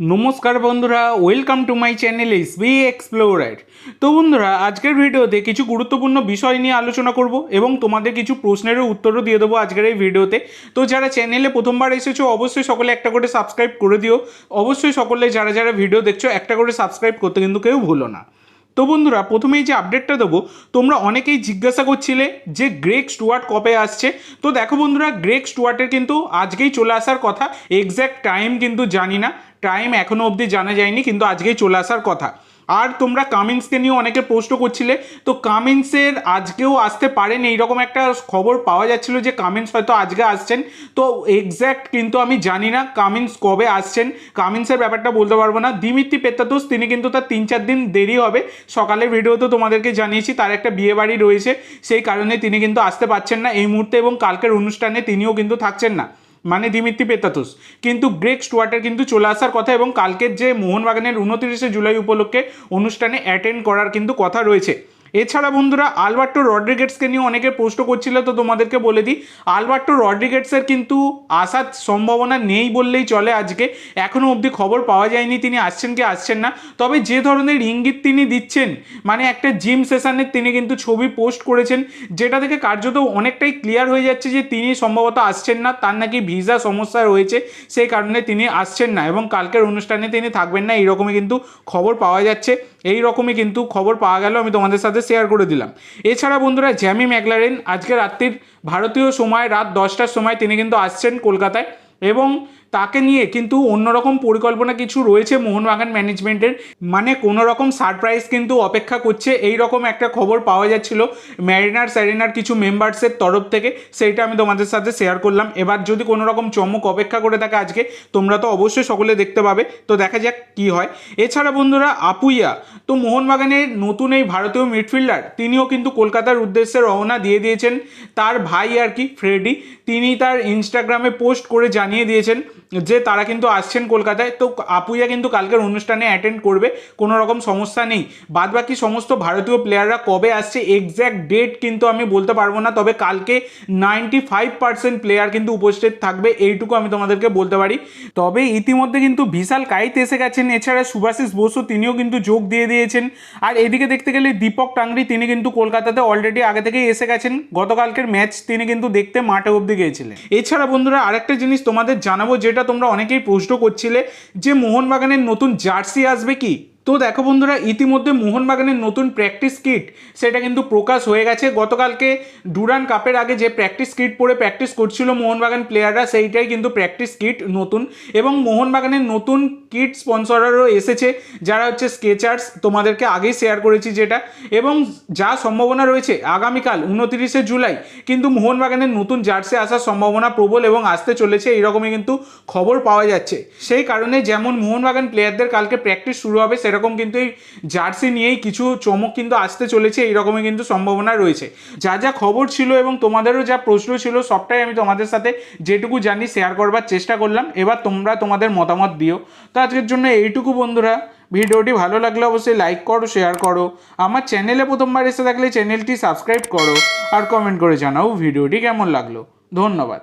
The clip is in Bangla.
নমস্কার বন্ধুরা welcome to my channel S B Explorer তো বন্ধুরা, আজকের ভিডিওতে কিছু গুরুত্বপূর্ণ বিষয় নিয়ে আলোচনা করব এবং তোমাদের কিছু প্রশ্নেরও উত্তরও দিয়ে দেবো আজকের এই ভিডিওতে। তো যারা চ্যানেলে প্রথমবার এসেছ, অবশ্যই সকলে একটা করে সাবস্ক্রাইব করে দিও। অবশ্যই সকলে যারা যারা ভিডিও দেখছ, একটা করে সাবস্ক্রাইব করতে কিন্তু কেউ ভুলো না। তো বন্ধুরা, প্রথমেই যে আপডেটটা দেবো, তোমরা অনেকেই জিজ্ঞাসা করছিলে যে গ্রেক স্টুয়ার্ট কবে আসছে। তো দেখো বন্ধুরা গ্রেক স্টুয়ার্টের কিন্তু আজকেই চলে আসার কথা এক্স্যাক্ট টাইম কিন্তু জানি না। টাইম এখনও অবধি জানা যায়নি, কিন্তু আজকেই চলে আসার কথা। আর তোমরা কামিন্সকে নিয়ে অনেকে পোস্টও করছিলে, তো কামিন্সের আজকেও আসতে পারেন, এইরকম একটা খবর পাওয়া যাচ্ছিল যে কামিন্স হয়তো আজকে আসছেন। তো এক্স্যাক্ট কিন্তু আমি জানি না কামিন্স কবে আসছেন কামিন্সের ব্যাপারটা বলতে পারব না। দিমিত্রি পেত্তাতোস তিনি কিন্তু তার তিন চার দিন দেরি হবে। সকালের ভিডিওতে তোমাদেরকে জানিয়েছি, তার একটা বিয়ে বাড়ি রয়েছে, সেই কারণে তিনি কিন্তু আসতে পারছেন না। এই মুহূর্তে এবং কালকের অনুষ্ঠানে তিনিও কিন্তু থাকছেন না। মানে দিমিত্রি পেতাতুস। কিন্তু গ্রেক স্টুয়ার্টের কিন্তু চলে আসার কথা এবং কালকের যে মোহনবাগানের উনত্রিশে জুলাই উপলক্ষে অনুষ্ঠানে অ্যাটেন্ড করার কিন্তু কথা রয়েছে। এছাড়া বন্ধুরা, আলবার্টো রড্রিগেটসকে নিয়ে অনেকে পোস্ট করছিল, তো তোমাদেরকে বলে দিই। আলবার্টো রড্রিগেটসের কিন্তু আসার সম্ভাবনা নেই বললেই চলে আজকে। এখনও অবধি খবর পাওয়া যায়নি তিনি আসছেন কি আসছেন না। তবে যে ধরনের ইঙ্গিত তিনি দিচ্ছেন মানে একটা জিম সেশনের তিনি কিন্তু ছবি পোস্ট করেছেন, যেটা থেকে কার্যত অনেকটাই ক্লিয়ার হয়ে যাচ্ছে যে তিনি সম্ভবত আসছেন না, তার নাকি ভিসা সমস্যা রয়েছে, সেই কারণে তিনি আসছেন না এবং কালকের অনুষ্ঠানে তিনি থাকবেন না, এইরকমই কিন্তু খবর পাওয়া যাচ্ছে। এই রকমই কিন্তু খবর পাওয়া গেল, আমি তোমাদের সাথে শেয়ার করে দিলাম। এছাড়া বন্ধুরা, জ্যামি ম্যাকলারেন আজকে রাত্রির ভারতীয় সময়, রাত দশটার সময় তিনি কিন্তু আসছেন কলকাতায় এবং তাকে নিয়ে কিন্তু অন্যরকম পরিকল্পনা কিছু রয়েছে মোহনবাগান ম্যানেজমেন্টের। মানে কোনো রকম সারপ্রাইজ কিন্তু অপেক্ষা করছে। এই রকম একটা খবর পাওয়া যাচ্ছিল ম্যারিনার স্যারিনার কিছু মেম্বার্সের তরফ থেকে। সেইটা আমি তোমাদের সাথে শেয়ার করলাম। এবার যদি কোনো রকম চমক অপেক্ষা করে থাকে আজকে, তোমরা তো অবশ্যই সকলে দেখতে পাবে। তো দেখা যাক কি হয়। এছাড়া বন্ধুরা, আপুইয়া, তো মোহনবাগানের নতুন এই ভারতীয় মিডফিল্ডার তিনিও কিন্তু কলকাতার উদ্দেশ্যে রওনা দিয়ে দিয়েছেন। তার ভাই আর কি ফ্রেডি তিনি তার ইনস্টাগ্রামে পোস্ট করে জানিয়ে দিয়েছেন যে তারা কিন্তু আসছেন কলকাতায়, তো আপুইয়া কিন্তু কালকের অনুষ্ঠানে অ্যাটেন্ড করবে, কোনো রকম সমস্যা নেই। বাদ বাকি সমস্ত ভারতীয় প্লেয়াররা কবে আসছে এক্স্যাক্ট ডেট কিন্তু আমি বলতে পারব না, তবে কালকে নাইনটি ফাইভ পার্সেন্ট প্লেয়ার কিন্তু উপস্থিত থাকবে, এইটুকু আমি তোমাদেরকে বলতে পারি। তবে ইতিমধ্যে কিন্তু বিশাল কাইত এসে গেছেন, এছাড়া সুভাষিস বসু তিনিও কিন্তু যোগ দিয়ে দিয়েছেন। আর এদিকে দেখতে গেলে দীপক টাংরি, তিনি কিন্তু কলকাতাতে অলরেডি আগে থেকেই এসে গেছেন, গতকালকের ম্যাচ তিনি কিন্তু দেখতে মাঠে অবধি গিয়েছিলেন। এছাড়া বন্ধুরা, আরেকটা জিনিস তোমাদের জানাব, যেটা তোমরা অনেকেই প্রশ্ন করছিলে যে মোহনবাগানের নতুন জার্সি আসবে কি? তো দেখো বন্ধুরা, ইতিমধ্যে মোহনবাগানের নতুন প্র্যাকটিস কিট সেটা কিন্তু প্রকাশ হয়ে গেছে। গতকালকে ডুরান কাপের আগে যে প্র্যাকটিস কিট পরে প্র্যাকটিস করছিল মোহনবাগান প্লেয়াররা সেইটাই কিন্তু প্র্যাকটিস কিট নতুন। এবং মোহনবাগানের নতুন কিট স্পন্সরারও এসেছে, যারা হচ্ছে স্কেচার্স তোমাদেরকে আগেই শেয়ার করেছি যেটা। এবং যা সম্ভাবনা রয়েছে, আগামীকাল উনতিরিশে জুলাই কিন্তু মোহনবাগানের নতুন জার্সি আসার সম্ভাবনা প্রবল এবং আসতে চলেছে, এইরকমই কিন্তু খবর পাওয়া যাচ্ছে। সেই কারণে যেমন মোহনবাগান প্লেয়ারদের কালকে প্র্যাকটিস শুরু হবে সেরকম কিন্তু এই জার্সি নিয়েই কিছু চমক কিন্তু আসতে চলেছে, এইরকমই কিন্তু সম্ভাবনা রয়েছে। যা যা খবর ছিল এবং তোমাদেরও যা প্রশ্ন ছিল, সবটাই আমি তোমাদের সাথে যেটুকু জানি শেয়ার করবার চেষ্টা করলাম। এবার তোমরা তোমাদের মতামত দিও। তো আজকের জন্য এইটুকু বন্ধুরা। ভিডিওটি ভালো লাগলে অবশ্যই লাইক করো শেয়ার করো। আমার চ্যানেলে প্রথমবার এসে থাকলে চ্যানেলটি সাবস্ক্রাইব করো। আর কমেন্ট করে জানাও ভিডিওটি কেমন লাগল। ধন্যবাদ।